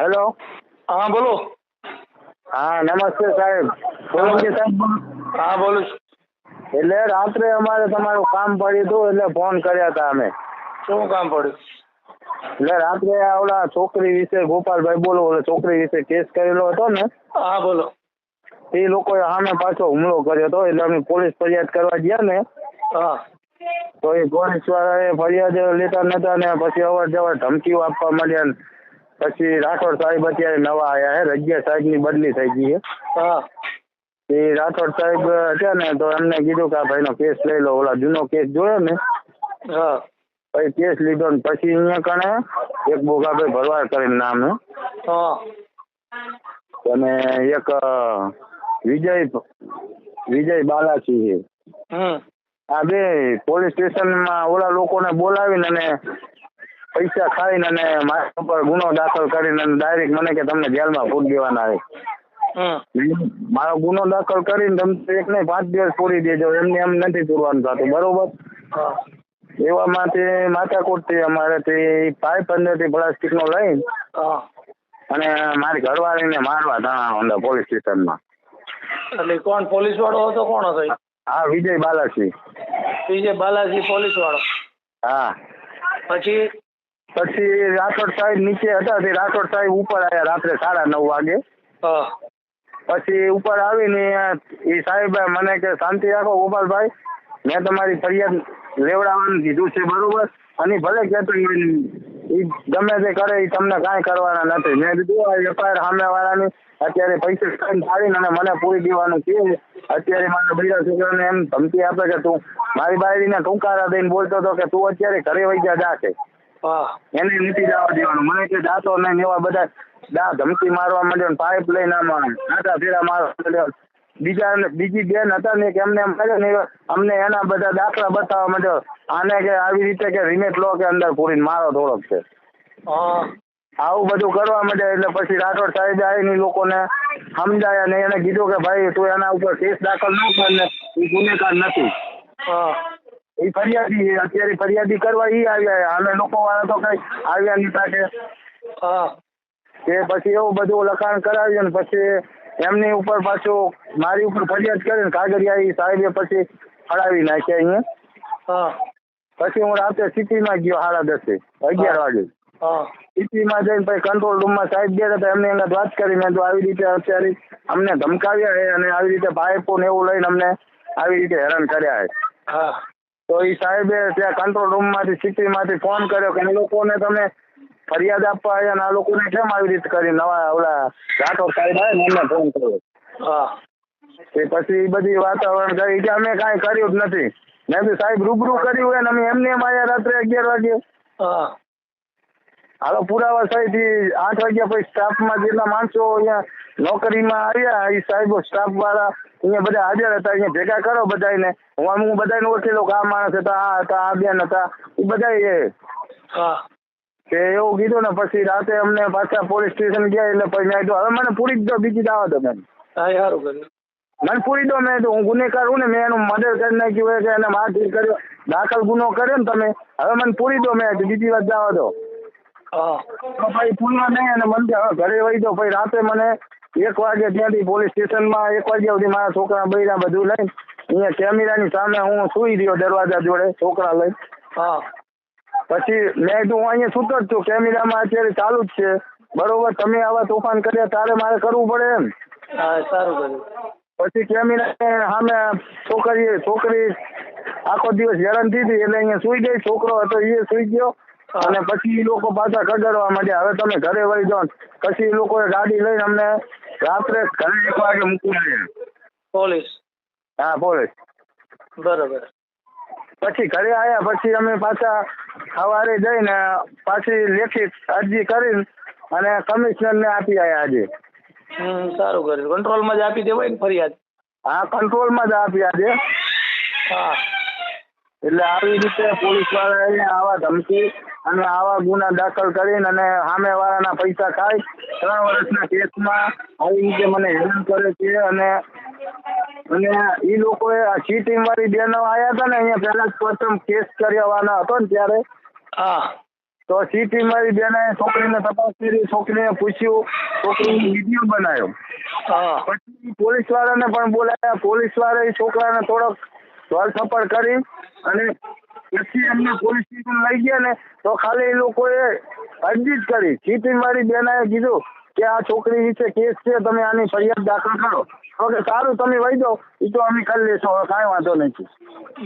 Hello હા બોલો. હા નમસ્તે સાહેબ. બોલો? હા બોલું. એટલે રાત્રે અમારે તમારું કામ પડ્યું હતું એટલે ફોન કર્યા હતા અમે. શું કામ પડ્યું? એટલે રાત્રે ઓલા છોકરી વિશે ગોપાલભાઈ બોલો ઓલા છોકરી વિશે કેસ કરેલો હતો ને? હા બોલો. એ લોકોએ સામે પાછો હુમલો કર્યો હતો એટલે અમે પોલીસ ફરિયાદ કરવા ગયા ને. હા. તો એ પોલીસ વાળાએ ફરિયાદ લેતા નતા ને પછી અવર જવર ધમકીઓ આપવા માંડ્યા ને. પછી રાઠોડ સાહેબ અત્યારે નવા આયા હે રજિયા સાહેબની બદલી થઈ ગઈ છે હા. એ રાઠોડ સાહેબ હતા ને તો એમને કીધું કે આ ભાઈનો કેસ લઈ લો ઓલા જૂનો કેસ જોયો ને? હા. પછી કેસ લીધો ને પછી અહીંયા કણે એક બોગાભાઈ ભરવાડ કરીને નામ હે. અને એક વિજય વિજય બાલાસિંહ છે આ બે પોલીસ સ્ટેશનમાં ઓલા લોકોને બોલાવીને અને પૈસા ખાઈને અને મારા ઉપર ગુનો દાખલ કરીને ડાયરેક્ટ મને કે તમને જેલમાં ફૂટ દેવાના છે. મારો ગુનો દાખલ કરીને તમે એક નહીં પાંચ દિવસ પૂરી દેજો એમને એમ નથી પૂરવાનું થતું બરોબર? એવા એવામાં તે માથાકૂટથી અમારે તે પાઇપ પ્લાસ્ટિક નો લઈને અને મારી ઘરવાળીને મારવા તાણા અંદર પોલીસ સ્ટેશનમાં. એટલે કોણ પોલીસ વાળો હતો કોણ હતો હા વિજય બાલાસિંહ વિજય બાલાજી પોલીસ વાળો હા. પછી? પછી રાઠોડ સાહેબ નીચે હતા તે રાઠોડ સાહેબ ઉપર આવ્યા રાત્રે સાડા નવ વાગે. પછી ઉપર આવીને એ સાહેબ મને કે શાંતિ રાખો ગોપાલભાઈ મેં તમારી ફરિયાદ લેવડાવવાનું કીધું છે બરોબર? અને ભલે કહેતો એ ગમે તે કરે એ તમને કાંઈ કરવાના નથી. મેં કીધું એફઆઈઆર સામેવાળાની અત્યારે પૈસા ખાઈને ફાડીને અને મને પૂરી દેવાનું છે અત્યારે મારા બીજા છોકરાને એમ ધમકી આપે કે તું મારી બાયરીને ટૂંકારા દઈને બોલતો હતો કે તું અત્યારે ઘરે વહી જા હા એને નથી જવા દેવાનું. મને કે દાંતો નહીં એવા બધા દા ધમકી મારવા માંડ્યો પાઇપ લઈને આમાં આટા ફેરા મારવા માંડ્યો. બીજા બીજી બેન હતા ને કે અમને ને અમને એના બધા દાખલા બતાવવા માંડ્યો. આને કે આવી રીતે કે રિમેટ લો કે અંદર પૂરીને મારો થોડોક છે. હા. આવું બધું કરવા માંડ્યા એટલે પછી રાઠોડ સાહેબ આવીને લોકોને સમજાયા ને એને કીધું કે ભાઈ તું એના ઉપર કેસ દાખલ ન કર ને એ ગુનેગાર નથી. એ ફરિયાદી અત્યારે ફરિયાદી કરવા ઈ આવ્યા અમે લોકો વાળા તો કઈ આવ્યા નહીં પાસે હા. તે પછી એવું બધું લખાણ કરાવ્યું ને પછી એમની ઉપર પાછું મારી ઉપર ફરિયાદ કરીને કાગળિયા સાહેબે પછી ફળાવી નાખ્યા અહીંયા. હા. પછી હું રાતે સિટીમાં ગયો સાડા દસે અગિયાર વાગે. સિટી સિટીમાં જઈને પછી કંટ્રોલ રૂમમાં સાહેબ ગયા હતા એમને એને વાત કરી. મેં તો આવી રીતે અત્યારે અમને ધમકાવ્યા છે અને આવી રીતે પાઇપો ને એવું લઈને અમને આવી રીતે હેરાન કર્યા છે. હા. તો એ સાહેબે ત્યાં કંટ્રોલ રૂમમાંથી સિટીમાંથી ફોન કર્યો કે એ લોકોને તમે ફરિયાદ આપવા આવ્યા અને આ લોકોને કેમ આવી રીતે કરી નવા ઓલા રાઠોડ સાહેબ આવે ને એમને ફોન કર્યો. હા. તે પછી બધી વાતાવરણ કરી કે અમે કાંઈ કર્યું જ નથી. મેં બી સાહેબ રૂબરૂ કર્યું હોય ને અમે એમને એમ આવ્યા રાત્રે અગિયાર વાગે. હા. હાલો પુરાવા સહિત આઠ વાગ્યા પછી સ્ટાફમાં જેટલા માણસો અહીંયા નોકરીમાં આવ્યા એ સાહેબો સ્ટાફ વાળા અહીંયા બધા હાજર હતા અહીંયા ભેગા કરો બધાને હું આમ હું બધાને ઓળખેલો કે આ માણસ હતા આ હતા આ બેન હતા એ બધા એ. હા. કે એવું કીધું ને પછી રાતે અમને પાછા પોલીસ સ્ટેશન ગયા એટલે પછી મેં હવે મને પૂરી જ દો બીજી દાવા દો મેં મને પૂરી દો મેં હું ગુનેગાર હું ને મેં એનું મર્ડર કરી નાખ્યું હોય કે એને મારપીટ કર્યો દાખલ ગુનો કર્યો ને તમે હવે મને પૂરી દો મેં બીજી વાત જવા દો. પછી પૂરવા નહીં અને મને ઘરે વહી દો. પછી રાતે મને એક વાગે ત્યાંથી પોલીસ સ્ટેશનમાં એક વાગ્યા સુધી મારા છોકરા બૈરા બધું લઈને અહીંયા કેમેરાની સામે હું સુઈ રહ્યો દરવાજા જોડે છોકરા લઈ હા. પછી મેં કીધું હું અહીંયા સૂતો જ છું કેમેરામાં અત્યારે ચાલુ જ છે. બરોબર તમે આવા તોફાન કર્યા તારે મારે કરવું પડે એમ. હા સારું કર્યું. પછી કેમેરા સામે છોકરી છોકરી આખો દિવસ હેરાન થઈ હતી એટલે અહીંયા સુઈ ગઈ છોકરો હતો એ સુઈ ગયો. અને પછી એ લોકો પાછા કગડવા માંડ્યા. હવે તમે ઘરે વહી જાઓ પછી એ લોકોએ ગાડી લઈને અમને રાત્રે ઘરે એક વાગે મૂકી આવ્યા પોલીસ? હા પોલીસ. બરોબર. પછી ઘરે આવ્યા પછી અમે પાછા સવારે જઈને પાછી લેખિત અરજી કરીને અને કમિશનરને આપી આવ્યા આજે. હમ સારું કર્યું. કંટ્રોલમાં જ આપી દેવાય ને ફરિયાદ? હા કંટ્રોલમાં જ આપી આજે. હા. એટલે આવી રીતે પોલીસ વાળાએ આવા ધમકી અને આવા ગુના દાખલ કરીને અને સામે વાળાના પૈસા ખાઈ ત્રણ વર્ષના કેસમાં આવી રીતે મને હેરાન કરે છે અને અને એ લોકોએ આ ચીટિંગ વાળી બેનો આવ્યા હતા ને અહીંયા પહેલા જ પ્રથમ કેસ કરવાના હતો ને ત્યારે. હા. તો સીટી મારી બેને છોકરીને તપાસ કરી છોકરીને પૂછ્યું છોકરી વીડિયો બનાવ્યો. હા. પછી પોલીસ વાળાને પણ બોલાયા પોલીસ વાળાએ છોકરાને થોડોક ધરપકડ કરી અને એમને પોલીસ સ્ટેશન લઈ ગયા ને તો ખાલી એ લોકોએ અરજી જ કરી. ચીટી મારી બેનાએ કીધું કે આ છોકરી વિશે કેસ છે તમે આની ફરિયાદ દાખલ કરો. તો કે સારું તમે વહી દો એ તો અમે કરી લેશું હવે કાંઈ વાંધો નથી.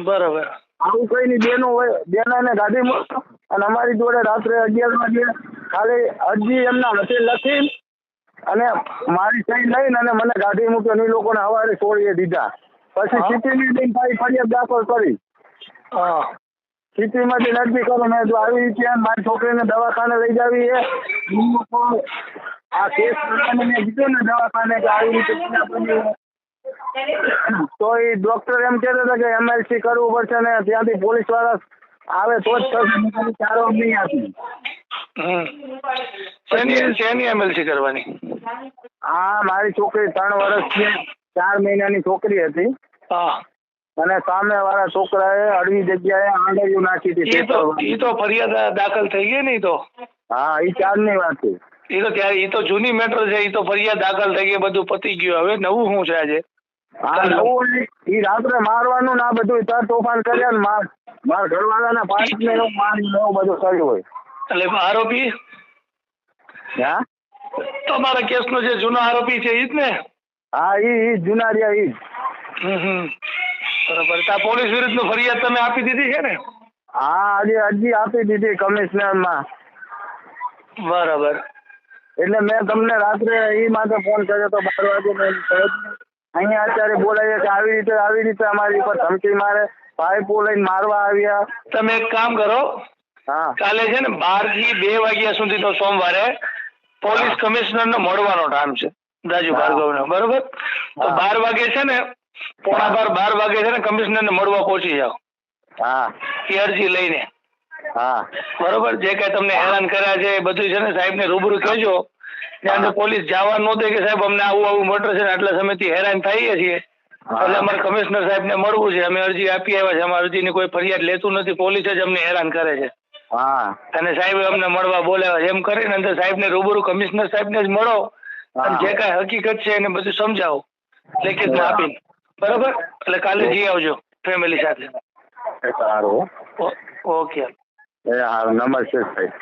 બરાબર. આવું કઈ નહીં બેનો હોય બેનાને ગાડી મૂકો અને અમારી જોડે રાત્રે અગિયાર વાગે ખાલી અરજી એમના હાથે લખી અને મારી સહી લઈને અને મને ગાડી મૂક્યો એ લોકોને સવારે છોડીએ દીધા. પછી સિટીની ફરિયાદ દાખલ કરી. સિટીમાંથી અરજી કરો મેં જો આવી રીતે મારી છોકરીને દવાખાને લઈ જાવી છે. એ લોકો આ કેસ કરવાને મેં કીધું ને દવાખાને કે આવી રીતે બીજા બન્યું છે. તો એ ડોક્ટર એમ કહેતા હતા કે એમએલસી કરવું પડશે ને ત્યાંથી પોલીસવાળા આવે તો જ થશે નહીં તો ચારો નહીં આપી હમ. શેની શેની એમએલસી કરવાની? આ મારી છોકરી ત્રણ વર્ષની ચાર મહિનાની છોકરી હતી. હા. અને સામે વાળા છોકરાએ અડવી જગ્યાએ આંગળીઓ નાખી હતી એ તો એ તો ફરિયાદ દાખલ થઈ ગઈ ને તો. હા એ ચારની વાત છે. એ તો ત્યારે એ તો જૂની મેટર છે એ તો ફરિયાદ દાખલ થઈ ગઈ બધું પતી ગયું. હવે નવું શું છે આજે? એ રાત્રે મારવાનું ના બધું તાર તોફાન કર્યા ને માર માર ઘરવાળાના પાંચ ને એવું મારી એવું બધું કર્યું હોય. એટલે આરોપી? હા? તમારા કેસનો જે જૂનો આરોપી છે એ જ ને? હા ઈ જૂના રહ્યા ઈ જ. હમ હમ. બરાબર. તો પોલીસ વિરુદ્ધનો ફરિયાદ તમે આપી દીધી છે ને? હા આજે અરજી આપી દીધી કમિશનરમાં. બરાબર. એટલે મેં તમને રાત્રે એ માટે ફોન કર્યો તો બાર વાગે મેં ને. અહીંયા અત્યારે બોલાવીએ કે આવી રીતે આવી રીતે અમારી ઉપર ધમકી મારે પાઇપો લઈને મારવા આવ્યા. તમે એક કામ કરો. હા. કાલે છે ને બારથી બે વાગ્યા સુધી તો સોમવારે પોલીસ કમિશનર નો મળવાનો ટાઈમ છે. રાજુ ભાર્ગવ ને બરોબર? તો બાર વાગે છે ને પોણા બાર બાર વાગે છે ને કમિશનર ને મળવા પહોંચી જાઓ. હા. એ અરજી લઈને. હા. બરોબર? જે કઈ તમને હેરાન કર્યા છે એ બધું છે ને સાહેબ ને રૂબરૂ કહેજો. ત્યાં પોલીસ જવા ન દે કે સાહેબ અમને આવું આવું મર્ડર છે ને આટલા સમયથી હેરાન થઈએ છીએ. એટલે અમારે કમિશનર સાહેબ ને મળવું છે. અમે અરજી આપી આવ્યા છે. અમારી અરજીની કોઈ ફરિયાદ લેતું નથી. પોલીસ જ અમને હેરાન કરે છે. હા. અને સાહેબ અમને મળવા બોલાવ્યા એમ કરીને અંદર સાહેબ ને રૂબરૂ કમિશનર સાહેબ ને જ મળો. અને જે કાંઈ હકીકત છે એને બધું સમજાવો. લેખિતમાં આપીને. બરોબર? એટલે કાલે જઈ આવજો ફેમિલી સાથે. સારું ઓકે. નમસ્તે સાહેબ.